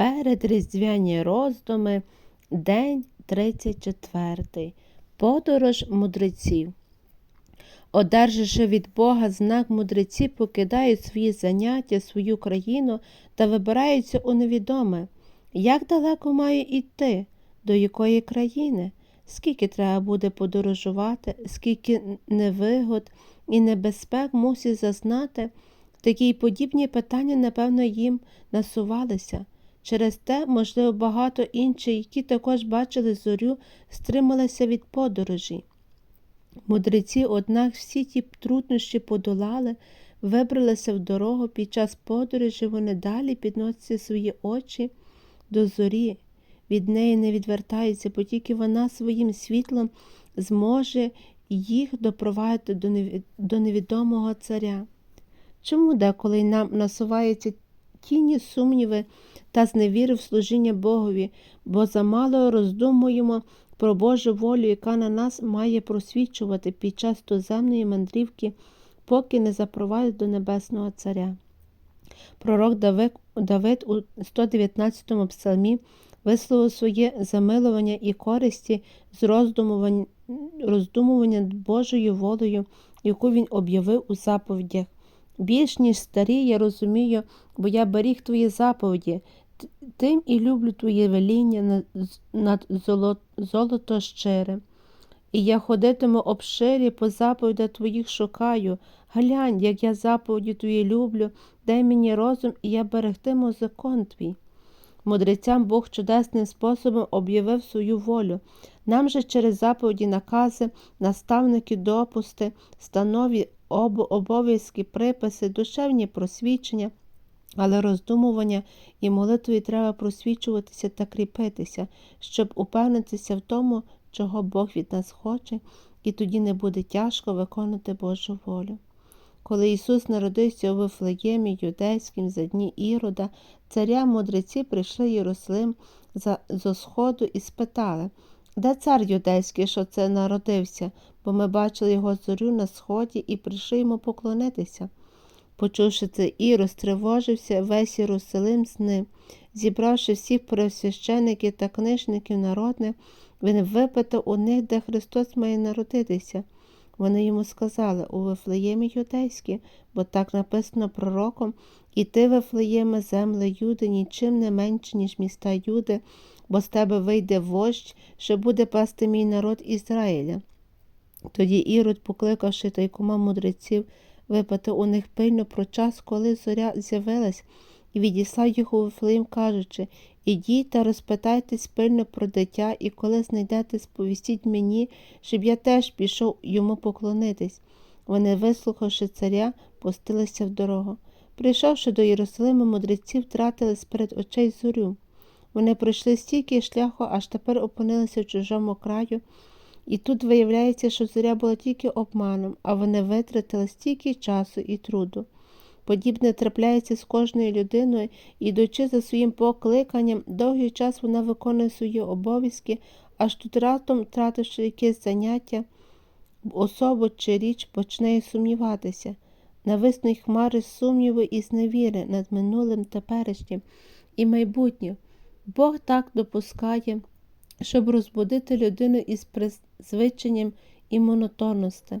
Передріздвяні роздуми, день 34. Подорож мудреців. Одержавши від Бога знак мудреці, покидають свої заняття, свою країну та вибираються у невідоме. Як далеко маю йти? До якої країни? Скільки треба буде подорожувати, скільки невигод і небезпек мусить зазнати? Такі й подібні питання, напевно, їм насувалися. Через те, можливо, багато інших, які також бачили зорю, стрималися від подорожі. Мудреці, однак, всі ті труднощі подолали, вибралися в дорогу під час подорожі, вони далі підносять свої очі до зорі, від неї не відвертаються, бо тільки вона своїм світлом зможе їх допровадити до невідомого царя. Чому деколи нам насуваються тіні сумніви та зневіри в служіння Богові, бо замало роздумуємо про Божу волю, яка на нас має просвічувати під час туземної мандрівки, поки не запровадить до Небесного Царя. Пророк Давид, у 119 псалмі висловив своє замилування і користі з роздумувань- роздумування Божою волею, яку він об'явив у заповідях. Більш ніж старі, я розумію, бо я беріг твої заповіді, тим і люблю твоє веління над, золото щире. І я ходитиму обширі по заповідях твоїх шукаю. Глянь, як я заповіді твої люблю, дай мені розум, і я берегтиму закон твій. Мудрецям Бог чудесним способом об'явив свою волю. Нам же через заповіді, накази, наставники, допусти, станові об- обов'язки, приписи, душевні просвічення, але роздумування і молитвою треба просвічуватися та кріпитися, щоб упевнитися в тому, чого Бог від нас хоче, і тоді не буде тяжко виконати Божу волю. Коли Ісус народився у Вифлеємі юдейським за дні Ірода, царя мудреці прийшли Єрусалим зо сходу і спитали, де цар юдейський, що це народився, бо ми бачили його зорю на сході і прийшли йому поклонитися. Почувши це, Ірос тривожився весь Єрусалим з ним. Зібравши всіх пресвящеників та книжників народних, він випитав у них, де Христос має народитися. Вони йому сказали у Вифлеємі юдейській, бо так написано пророком, і ти, Вифлеєме, земле Юди, нічим не менше, ніж міста Юди, бо з тебе вийде вождь, що буде пасти мій народ Ізраїля. Тоді Ірод, покликавши тайкома мудреців, випитав у них пильно про час, коли зоря з'явилась, і відіслав їх у Вифлеєм, кажучи, Ідіть та розпитайтесь пильно про дитя, і коли знайдете, сповістіть мені, щоб я теж пішов йому поклонитись. Вони, вислухавши царя, пустилися в дорогу. Прийшовши до Єрусалима, мудреці втратили сперед очей зорю. Вони пройшли стільки шляху, аж тепер опинилися в чужому краю, і тут виявляється, що зоря була тільки обманом, а вони витратили стільки часу і труду. Подібне трапляється з кожною людиною, ідучи за своїм покликанням, довгий час вона виконує свої обов'язки, аж тут раптом, втративши якесь заняття, особу чи річ почне сумніватися. Нависнуть хмари сумніву і зневіри над минулим, теперішнім і майбутнім. Бог так допускає, щоб розбудити людину із призвиченням і монотонності.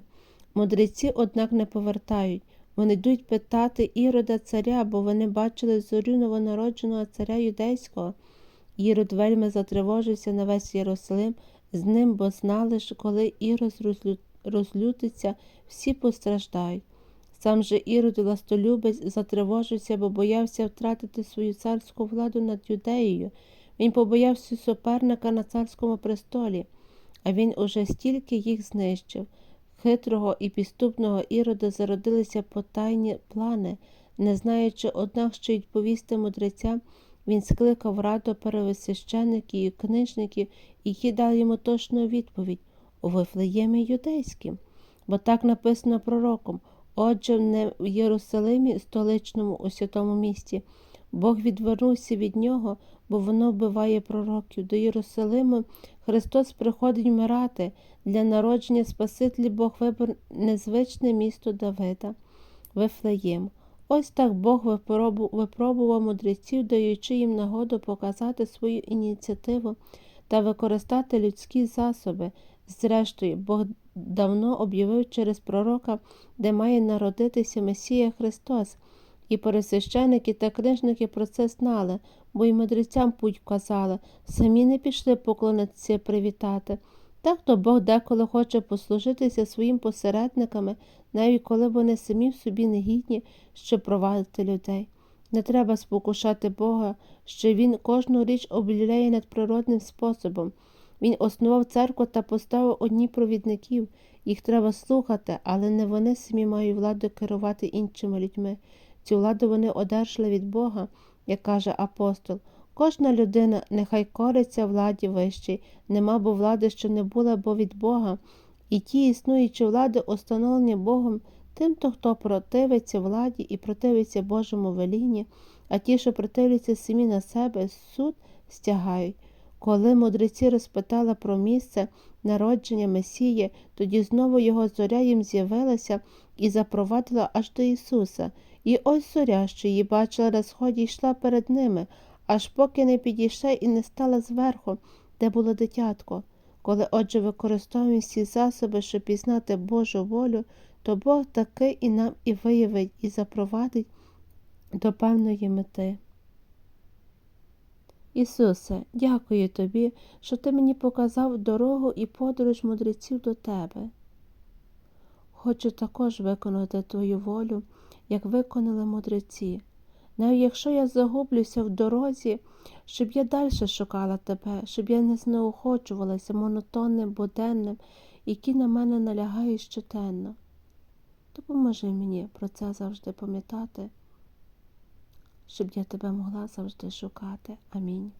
Мудреці, однак, не повертають. Вони йдуть питати Ірода царя, бо вони бачили зорю новонародженого царя юдейського. Ірод вельми затривожився на весь Єрусалим з ним, бо знали, що коли Ірод розлю... розлютиться, всі постраждають. Сам же Ірод властолюбець затривожився, бо боявся втратити свою царську владу над юдеєю. Він побоявся суперника на царському престолі, а він уже стільки їх знищив хитрого і підступного ірода зародилися потайні плани, не знаючи, однак, що відповісти мудрецям, він скликав раду первосвящеників і книжників, які дали йому точну відповідь у Вифлеємі юдейським, бо так написано пророком. Отже, в Єрусалимі, столичному у святому місті. Бог відвернувся від нього, бо воно вбиває пророків. До Єрусалиму Христос приходить вмирати. Для народження Спасителі Бог вибрав незвичне місто Давида, Вифлеєм. Ось так Бог випробував мудреців, даючи їм нагоду показати свою ініціативу та використати людські засоби. Зрештою, Бог давно об'явив через пророка, де має народитися Месія Христос. І пересвященики та книжники про це знали, бо й мудрецям путь вказали, самі не пішли поклонитися привітати. Так то Бог деколи хоче послужитися своїм посередниками, навіть коли вони самі в собі негідні, щоб провадити людей. Не треба спокушати Бога, що Він кожну річ обіляє надприродним способом. Він основав церкву та поставив одні провідників. Їх треба слухати, але не вони самі мають владу керувати іншими людьми. Цю владу вони одержали від Бога, як каже апостол. Кожна людина нехай кориться владі вищій, нема бо влади, що не була, бо від Бога. І ті існуючі влади, установлені Богом, тим, то, хто противиться владі і противиться Божому велінні, а ті, що противляться самі на себе, суд стягають. Коли мудреці розпитали про місце народження Месії, тоді знову його зоря їм з'явилася і запровадила аж до Ісуса. І ось зоря, що її бачила на сході, йшла перед ними, аж поки не підійшла і не стала зверху, де було дитятко. Коли отже використовуємо всі засоби, щоб пізнати Божу волю, то Бог таки і нам і виявить, і запровадить до певної мети. Ісусе, дякую тобі, що ти мені показав дорогу і подорож мудреців до тебе. Хочу також виконати твою волю, як виконали мудреці. Навіть якщо я загублюся в дорозі, щоб я далі шукала тебе, щоб я не знеохочувалася монотонним буденним, які на мене налягають щоденно. Допоможи мені про це завжди пам'ятати, щоб я тебе могла завжди шукати. Амінь.